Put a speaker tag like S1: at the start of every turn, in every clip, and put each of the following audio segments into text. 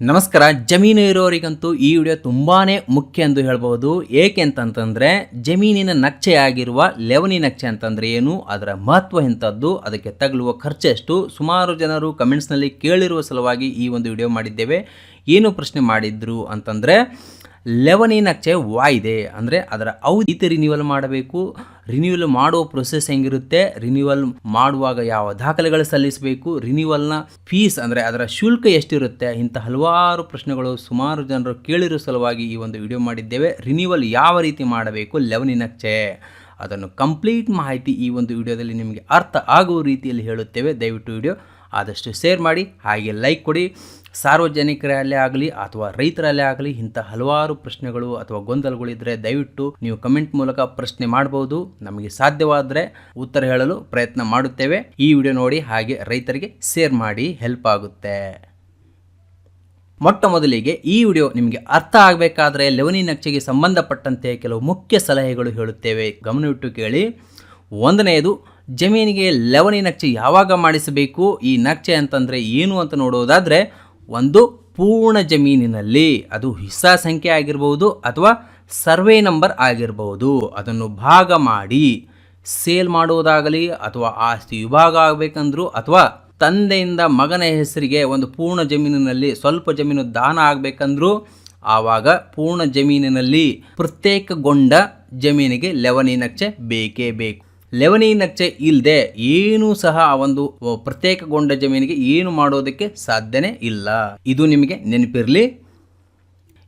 S1: ನಮಸ್ಕಾರ, ಜಮೀನು ಇರೋರಿಗಂತೂ ಈ ವಿಡಿಯೋ ತುಂಬಾ ಮುಖ್ಯ ಎಂದು ಹೇಳ್ಬೋದು ಏಕೆ ಅಂತಂತಂದರೆ, ಜಮೀನಿನ ನಕ್ಷೆ ಆಗಿರುವ ಲೆವನಿ ನಕ್ಷೆ ಅಂತಂದರೆ ಏನು, ಅದರ ಮಹತ್ವ ಎಂಥದ್ದು, ಅದಕ್ಕೆ ತಗಲುವ ಖರ್ಚೆಷ್ಟು ಸುಮಾರು ಜನರು ಕಮೆಂಟ್ಸ್ನಲ್ಲಿ ಕೇಳಿರುವ ಸಲುವಾಗಿ ಈ ಒಂದು ವಿಡಿಯೋ ಮಾಡಿದ್ದೇವೆ. ಏನು ಪ್ರಶ್ನೆ ಮಾಡಿದ್ರು ಅಂತಂದ್ರೆ ಲೆವನಿ ನಕ್ಷೆ ವಾಯ್ದೆ ಅಂದರೆ ಅದರ ಅವಧಿ ರಿನ್ಯೂವಲ್ ಮಾಡಬೇಕು. ರಿನ್ಯೂವಲ್ ಮಾಡುವ ಪ್ರೊಸೆಸ್ ಹೆಂಗಿರುತ್ತೆ? ರಿನ್ಯೂವಲ್ ಮಾಡುವಾಗ ಯಾವ ದಾಖಲೆಗಳು ಸಲ್ಲಿಸಬೇಕು? ರಿನ್ಯೂವಲ್ನ ಫೀಸ್ ಅಂದರೆ ಅದರ ಶುಲ್ಕ ಎಷ್ಟಿರುತ್ತೆ? ಇಂಥ ಹಲವಾರು ಪ್ರಶ್ನೆಗಳು ಸುಮಾರು ಜನರು ಕೇಳಿರೋ ಸಲುವಾಗಿ ಈ ಒಂದು ವಿಡಿಯೋ ಮಾಡಿದ್ದೇವೆ. ರಿನ್ಯೂವಲ್ ಯಾವ ರೀತಿ ಮಾಡಬೇಕು? ಲೆವನಿ ನಕ್ಷೆ ಅದನ್ನು ಕಂಪ್ಲೀಟ್ ಮಾಹಿತಿ ಈ ಒಂದು ವಿಡಿಯೋದಲ್ಲಿ ನಿಮಗೆ ಅರ್ಥ ಆಗುವ ರೀತಿಯಲ್ಲಿ ಹೇಳುತ್ತೇವೆ. ದಯವಿಟ್ಟು ವಿಡಿಯೋ ಆದಷ್ಟು ಶೇರ್ ಮಾಡಿ, ಹಾಗೆ ಲೈಕ್ ಕೊಡಿ. ಸಾರ್ವಜನಿಕರಲ್ಲೇ ಆಗಲಿ ಅಥವಾ ರೈತರಲ್ಲೇ ಆಗಲಿ ಇಂಥ ಹಲವಾರು ಪ್ರಶ್ನೆಗಳು ಅಥವಾ ಗೊಂದಲಗಳಿದ್ದರೆ ದಯವಿಟ್ಟು ನೀವು ಕಮೆಂಟ್ ಮೂಲಕ ಪ್ರಶ್ನೆ ಮಾಡಬಹುದು ನಮಗೆ ಸಾಧ್ಯವಾದರೆ ಉತ್ತರ ಹೇಳಲು ಪ್ರಯತ್ನ ಮಾಡುತ್ತೇವೆ. ಈ ವಿಡಿಯೋ ನೋಡಿ ಹಾಗೆ ರೈತರಿಗೆ ಶೇರ್ ಮಾಡಿ ಹೆಲ್ಪ್ ಆಗುತ್ತೆ. ಮೊಟ್ಟ ಮೊದಲಿಗೆ ಈ ವಿಡಿಯೋ ನಿಮಗೆ ಅರ್ಥ ಆಗಬೇಕಾದ್ರೆ ಲೆವನಿ ನಕ್ಷೆಗೆ ಸಂಬಂಧಪಟ್ಟಂತೆ ಕೆಲವು ಮುಖ್ಯ ಸಲಹೆಗಳು ಹೇಳುತ್ತೇವೆ. ಗಮನವಿಟ್ಟು ಕೇಳಿ. ಒಂದನೆಯದು ಜಮೀನಿಗೆ ಲೆವನಿ ನಕ್ಷೆ ಯಾವಾಗ ಮಾಡಿಸಬೇಕು, ಈ ನಕ್ಷೆ ಅಂತಂದರೆ ಏನು ಅಂತ ನೋಡೋದಾದರೆ ಒಂದು ಪೂರ್ಣ ಜಮೀನಿನಲ್ಲಿ. ಅದು ಹಿಸ್ಸಾ ಸಂಖ್ಯೆ ಆಗಿರ್ಬೋದು ಅಥವಾ ಸರ್ವೆ ನಂಬರ್ ಆಗಿರ್ಬೋದು. ಅದನ್ನು ಭಾಗ ಮಾಡಿ, ಸೇಲ್ ಮಾಡುವುದಾಗಲಿ ಅಥವಾ ಆಸ್ತಿ ವಿಭಾಗ ಆಗಬೇಕಂದ್ರು ಅಥವಾ ತಂದೆಯಿಂದ ಮಗನ ಹೆಸರಿಗೆ ಒಂದು ಪೂರ್ಣ ಜಮೀನಿನಲ್ಲಿ ಸ್ವಲ್ಪ ಜಮೀನು ದಾನ ಆಗಬೇಕಂದ್ರೂ, ಆವಾಗ ಪೂರ್ಣ ಜಮೀನಿನಲ್ಲಿ ಪ್ರತ್ಯೇಕಗೊಂಡ ಜಮೀನಿಗೆ ಲೆವನಿ ನಕ್ಷೆ ಬೇಕೇ ಬೇಕು. ಲೆವನಿ ನಕ್ಷೆ ಇಲ್ಲದೆ ಏನೂ ಸಹ ಆ ಒಂದು ಪ್ರತ್ಯೇಕಗೊಂಡ ಜಮೀನಿಗೆ ಏನು ಮಾಡೋದಕ್ಕೆ ಸಾಧ್ಯನೇ ಇಲ್ಲ. ಇದು ನಿಮಗೆ ನೆನಪಿರಲಿ.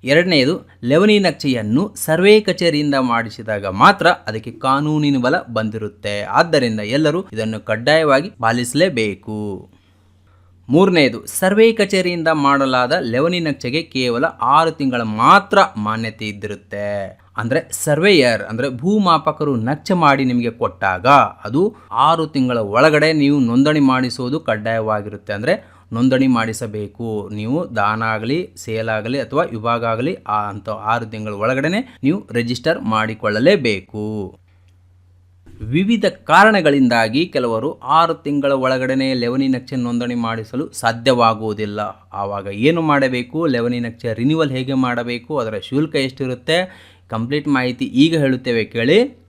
S1: ಎರಡನೆಯದು, ಲೆವನಿ ನಕ್ಷೆಯನ್ನು ಸರ್ವೆ ಕಚೇರಿಯಿಂದ ಮಾಡಿಸಿದಾಗ ಮಾತ್ರ ಅದಕ್ಕೆ ಕಾನೂನಿನ ಬಲ ಬಂದಿರುತ್ತೆ. ಆದ್ದರಿಂದ ಎಲ್ಲರೂ ಇದನ್ನು ಕಡ್ಡಾಯವಾಗಿ ಪಾಲಿಸಲೇಬೇಕು. ಮೂರನೆಯದು ಸರ್ವೆ ಕಚೇರಿಯಿಂದ ಮಾಡಲಾದ ಲೆವನಿ ನಕ್ಷೆಗೆ ಕೇವಲ ಆರು ತಿಂಗಳ ಮಾತ್ರ ಮಾನ್ಯತೆ ಇದ್ದಿರುತ್ತೆ. ಅಂದರೆ ಸರ್ವೇಯರ್, ಅಂದರೆ ಭೂಮಾಪಕರು ನಕ್ಷೆ ಮಾಡಿ ನಿಮಗೆ ಕೊಟ್ಟಾಗ ಅದು ಆರು ತಿಂಗಳ ಒಳಗಡೆ ನೀವು ನೋಂದಣಿ ಮಾಡಿಸುವುದು ಕಡ್ಡಾಯವಾಗಿರುತ್ತೆ. ಅಂದರೆ ನೋಂದಣಿ ಮಾಡಿಸಬೇಕು. ನೀವು ದಾನ ಆಗಲಿ, ಸೇಲ್ ಆಗಲಿ ಅಥವಾ ವಿಭಾಗ ಆಗಲಿ ಆ ಅಂತ ಆರು ತಿಂಗಳ ಒಳಗಡೆ ನೀವು ರಿಜಿಸ್ಟರ್ ಮಾಡಿಕೊಳ್ಳಲೇಬೇಕು. ವಿವಿಧ ಕಾರಣಗಳಿಂದಾಗಿ ಕೆಲವರು ಆರು ತಿಂಗಳ ಒಳಗಡೆ ಲೆವನಿ ನಕ್ಷೆ ನೋಂದಣಿ ಮಾಡಿಸಲು ಸಾಧ್ಯವಾಗುವುದಿಲ್ಲ. ಆವಾಗ ಏನು ಮಾಡಬೇಕು? ಲೆವನಿ ನಕ್ಷೆ ರಿನ್ಯೂವಲ್ ಹೇಗೆ ಮಾಡಬೇಕು? ಅದರ ಶುಲ್ಕ ಎಷ್ಟಿರುತ್ತೆ? ಕಂಪ್ಲೀಟ್ ಮಾಹಿತಿ ಈಗ ಹೇಳುತ್ತೇವೆ ಕೇಳಿ.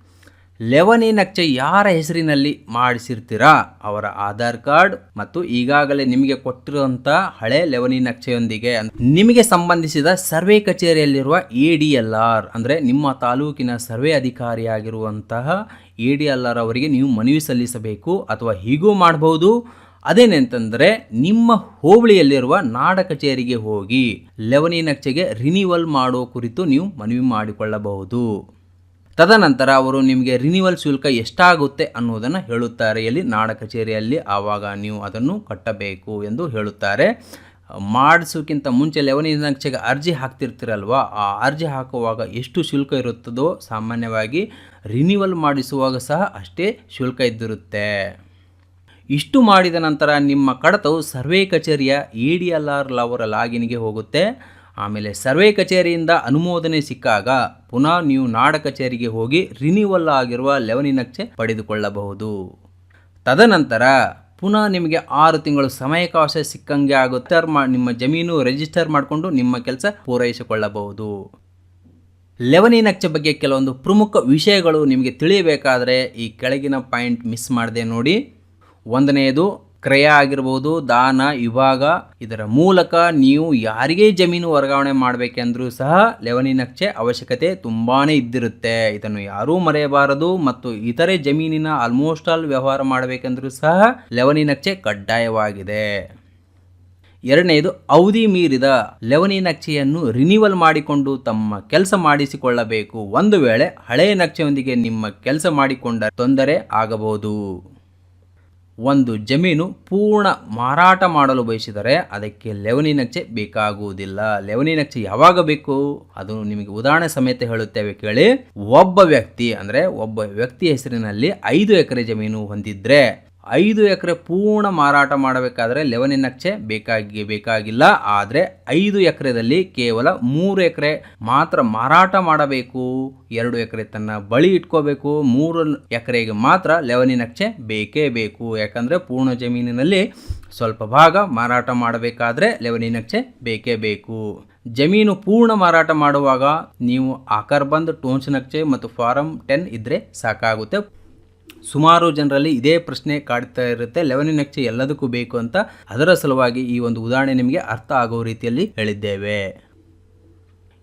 S1: ಲೆವನಿ ನಕ್ಷೆ ಯಾರ ಹೆಸರಿನಲ್ಲಿ ಮಾಡಿಸಿರ್ತೀರಾ? ಅವರ ಆಧಾರ್ ಕಾರ್ಡ್ ಮತ್ತು ಈಗಾಗಲೇ ನಿಮಗೆ ಕೊಟ್ಟಿರುವಂಥ ಹಳೆ ಲೆವನಿ ನಕ್ಷೆಯೊಂದಿಗೆ ನಿಮಗೆ ಸಂಬಂಧಿಸಿದ ಸರ್ವೆ ಕಚೇರಿಯಲ್ಲಿರುವ ಎ ಡಿ ಎಲ್ ಆರ್, ಅಂದರೆ ನಿಮ್ಮ ತಾಲೂಕಿನ ಸರ್ವೆ ಅಧಿಕಾರಿಯಾಗಿರುವಂತಹ ಎ ಡಿ ಎಲ್ ಆರ್ ಅವರಿಗೆ ನೀವು ಮನವಿ ಸಲ್ಲಿಸಬೇಕು ಅಥವಾ ಹೀಗೂ ಮಾಡಬಹುದು. ಅದೇನೆಂತಂದರೆ ನಿಮ್ಮ ಹೋಬಳಿಯಲ್ಲಿರುವ ನಾಡ ಕಚೇರಿಗೆ ಹೋಗಿ ಲೆವನಿ ನಕ್ಷೆಗೆ ರಿನಿವಲ್ ಮಾಡೋ ಕುರಿತು ನೀವು ಮನವಿ ಮಾಡಿಕೊಳ್ಳಬಹುದು. ತದನಂತರ ಅವರು ನಿಮಗೆ ರಿನಿವಲ್ ಶುಲ್ಕ ಎಷ್ಟಾಗುತ್ತೆ ಅನ್ನೋದನ್ನು ಹೇಳುತ್ತಾರೆ. ಎಲ್ಲಿ? ನಾಡ ಕಚೇರಿಯಲ್ಲಿ. ಆವಾಗ ನೀವು ಅದನ್ನು ಕಟ್ಟಬೇಕು ಎಂದು ಹೇಳುತ್ತಾರೆ. ಮಾಡಿಸೋಕ್ಕಿಂತ ಮುಂಚೆ ಲೆವನಿ ನಕ್ಷೆಗೆ ಅರ್ಜಿ ಹಾಕ್ತಿರ್ತೀರಲ್ವ? ಆ ಅರ್ಜಿ ಹಾಕುವಾಗ ಎಷ್ಟು ಶುಲ್ಕ ಇರುತ್ತದೋ ಸಾಮಾನ್ಯವಾಗಿ ರಿನಿವಲ್ ಮಾಡಿಸುವಾಗ ಸಹ ಅಷ್ಟೇ ಶುಲ್ಕ ಇದ್ದಿರುತ್ತೆ. ಇಷ್ಟು ಮಾಡಿದ ನಂತರ ನಿಮ್ಮ ಕಡತವು ಸರ್ವೆ ಕಚೇರಿಯ ಇ ಡಿ ಎಲ್ ಆರ್ ಲವರ್ ಲಾಗಿನ್ಗೆ ಹೋಗುತ್ತೆ. ಆಮೇಲೆ ಸರ್ವೆ ಕಚೇರಿಯಿಂದ ಅನುಮೋದನೆ ಸಿಕ್ಕಾಗ ಪುನಃ ನೀವು ನಾಡ ಕಚೇರಿಗೆ ಹೋಗಿ ರಿನಿವಲ್ ಆಗಿರುವ ಲೆವನಿ ನಕ್ಷೆ ಪಡೆದುಕೊಳ್ಳಬಹುದು. ತದನಂತರ ಪುನಃ ನಿಮಗೆ ಆರು ತಿಂಗಳು ಸಮಯಕಾವಶ ಸಿಕ್ಕಂಗೆ ಆಗುತ್ತೆ. ನಿಮ್ಮ ಜಮೀನು ರಿಜಿಸ್ಟರ್ ಮಾಡಿಕೊಂಡು ನಿಮ್ಮ ಕೆಲಸ ಪೂರೈಸಿಕೊಳ್ಳಬಹುದು. ಲೆವನಿ ನಕ್ಷೆ ಬಗ್ಗೆ ಕೆಲವೊಂದು ಪ್ರಮುಖ ವಿಷಯಗಳು ನಿಮಗೆ ತಿಳಿಯಬೇಕಾದರೆ ಈ ಕೆಳಗಿನ ಪಾಯಿಂಟ್ ಮಿಸ್ ಮಾಡದೆ ನೋಡಿ. ಒಂದನೆಯದು ಕ್ರಯ ಆಗಿರ್ಬೋದು, ದಾನ, ವಿಭಾಗ ಇದರ ಮೂಲಕ ನೀವು ಯಾರಿಗೆ ಜಮೀನು ವರ್ಗಾವಣೆ ಮಾಡಬೇಕೆಂದ್ರೂ ಸಹ ಲೆವನಿ ನಕ್ಷೆ ಅವಶ್ಯಕತೆ ತುಂಬಾ ಇದ್ದಿರುತ್ತೆ. ಇದನ್ನು ಯಾರೂ ಮರೆಯಬಾರದು ಮತ್ತು ಇತರೆ ಜಮೀನಿನ ಆಲ್ಮೋಸ್ಟ್ ಆಲ್ ವ್ಯವಹಾರ ಮಾಡಬೇಕೆಂದ್ರೂ ಸಹ ಲೆವನಿ ನಕ್ಷೆ ಕಡ್ಡಾಯವಾಗಿದೆ. ಎರಡನೆಯದು ಅವಧಿ ಮೀರಿದ ಲೆವನಿ ನಕ್ಷೆಯನ್ನು ರಿನಿವಲ್ ಮಾಡಿಕೊಂಡು ತಮ್ಮ ಕೆಲಸ ಮಾಡಿಸಿಕೊಳ್ಳಬೇಕು. ಒಂದು ವೇಳೆ ಹಳೆಯ ನಕ್ಷೆಯೊಂದಿಗೆ ನಿಮ್ಮ ಕೆಲಸ ಮಾಡಿಕೊಂಡ ತೊಂದರೆ ಆಗಬಹುದು. ಒಂದು ಜಮೀನು ಪೂರ್ಣ ಮಾರಾಟ ಮಾಡಲು ಬಯಸಿದರೆ ಅದಕ್ಕೆ ಲೆವನಿ ನಕ್ಷೆ ಬೇಕಾಗುವುದಿಲ್ಲ. ಲೆವನಿ ನಕ್ಷೆ ಯಾವಾಗ ಬೇಕು? ಅದು ನಿಮಗೆ ಉದಾಹರಣೆ ಸಮೇತ ಹೇಳುತ್ತೇವೆ ಕೇಳಿ. ಒಬ್ಬ ವ್ಯಕ್ತಿ, ಅಂದರೆ ಒಬ್ಬ ವ್ಯಕ್ತಿ ಹೆಸರಿನಲ್ಲಿ ಐದು ಎಕರೆ ಜಮೀನು ಹೊಂದಿದ್ರೆ ಐದು ಎಕರೆ ಪೂರ್ಣ ಮಾರಾಟ ಮಾಡಬೇಕಾದ್ರೆ ಲೆವನಿ ನಕ್ಷೆ ಬೇಕಾಗಿ ಬೇಕಾಗಿಲ್ಲ. ಆದರೆ ಐದು ಎಕರೆದಲ್ಲಿ ಕೇವಲ ಮೂರು ಎಕರೆ ಮಾತ್ರ ಮಾರಾಟ ಮಾಡಬೇಕು. ಎರಡು ಎಕರೆ ತನ್ನ ಬಳಿ ಇಟ್ಕೋಬೇಕು. ಮೂರು ಎಕರೆಗೆ ಮಾತ್ರ ಲೆವನಿ ನಕ್ಷೆ ಬೇಕೇ ಬೇಕು. ಯಾಕಂದರೆ ಪೂರ್ಣ ಜಮೀನಿನಲ್ಲಿ ಸ್ವಲ್ಪ ಭಾಗ ಮಾರಾಟ ಮಾಡಬೇಕಾದ್ರೆ ಲೆವನಿ ನಕ್ಷೆ ಬೇಕೇ ಬೇಕು. ಜಮೀನು ಪೂರ್ಣ ಮಾರಾಟ ಮಾಡುವಾಗ ನೀವು ಆಕಾರ ಬಂದ್ ಟೋನ್ಸ್ ನಕ್ಷೆ ಮತ್ತು ಫಾರಂ ಟೆನ್ ಇದ್ದರೆ ಸಾಕಾಗುತ್ತೆ. ಸುಮಾರು ಜನರಲ್ಲಿ ಇದೇ ಪ್ರಶ್ನೆ ಕಾಡ್ತಾ ಇರುತ್ತೆ. ಲೆವನಿ ನಕ್ಷೆ ಎಲ್ಲದಕ್ಕೂ ಬೇಕು ಅಂತ ಅದರ ಸಲುವಾಗಿ ಈ ಒಂದು ಉದಾಹರಣೆ ನಿಮಗೆ ಅರ್ಥ ಆಗೋ ರೀತಿಯಲ್ಲಿ ಹೇಳಿದ್ದೇವೆ.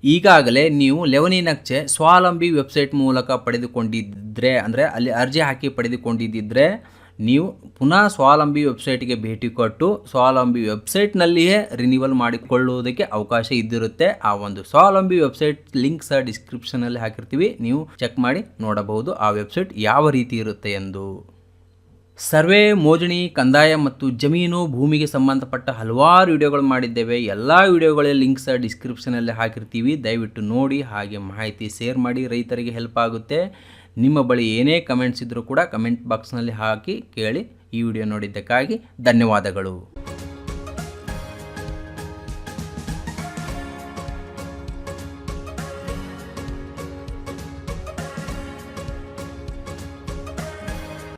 S1: ಈಗಾಗಲೇ ನೀವು ಲೆವನಿ ನಕ್ಷೆ ಸ್ವಾವಲಂಬಿ ವೆಬ್ಸೈಟ್ ಮೂಲಕ ಪಡೆದುಕೊಂಡಿದ್ದರೆ ಅಂದರೆ ಅಲ್ಲಿ ಅರ್ಜಿ ಹಾಕಿ ಪಡೆದುಕೊಂಡಿದ್ದರೆ ನೀವು ಪುನಃ ಸ್ವಾವಲಂಬಿ ವೆಬ್ಸೈಟ್ಗೆ ಭೇಟಿ ಕೊಟ್ಟು ಸ್ವಾವಲಂಬಿ ವೆಬ್ಸೈಟ್ನಲ್ಲಿಯೇ ರಿನಿವಲ್ ಮಾಡಿಕೊಳ್ಳುವುದಕ್ಕೆ ಅವಕಾಶ ಇದ್ದಿರುತ್ತೆ. ಆ ಒಂದು ಸ್ವಾವಲಂಬಿ ವೆಬ್ಸೈಟ್ ಲಿಂಕ್ ಸಹ ಡಿಸ್ಕ್ರಿಪ್ಷನಲ್ಲಿ ಹಾಕಿರ್ತೀವಿ. ನೀವು ಚೆಕ್ ಮಾಡಿ ನೋಡಬಹುದು ಆ ವೆಬ್ಸೈಟ್ ಯಾವ ರೀತಿ ಇರುತ್ತೆ ಎಂದು. ಸರ್ವೆ, ಮೋಜಣಿ, ಕಂದಾಯ ಮತ್ತು ಜಮೀನು, ಭೂಮಿಗೆ ಸಂಬಂಧಪಟ್ಟ ಹಲವಾರು ವಿಡಿಯೋಗಳು ಮಾಡಿದ್ದೇವೆ. ಎಲ್ಲ ವಿಡಿಯೋಗಳ ಲಿಂಕ್ಸ್ ಡಿಸ್ಕ್ರಿಪ್ಷನಲ್ಲಿ ಹಾಕಿರ್ತೀವಿ. ದಯವಿಟ್ಟು ನೋಡಿ, ಹಾಗೆ ಮಾಹಿತಿ ಶೇರ್ ಮಾಡಿ ರೈತರಿಗೆ ಹೆಲ್ಪ್ ಆಗುತ್ತೆ. ನಿಮ್ಮ ಬಳಿ ಏನೇ ಕಮೆಂಟ್ಸ್ ಇದ್ದರೂ ಕೂಡ ಕಮೆಂಟ್ ಬಾಕ್ಸ್ನಲ್ಲಿ ಹಾಕಿ ಕೇಳಿ ಈ ವಿಡಿಯೋ ನೋಡಿದ್ದಕ್ಕಾಗಿ ಧನ್ಯವಾದಗಳು.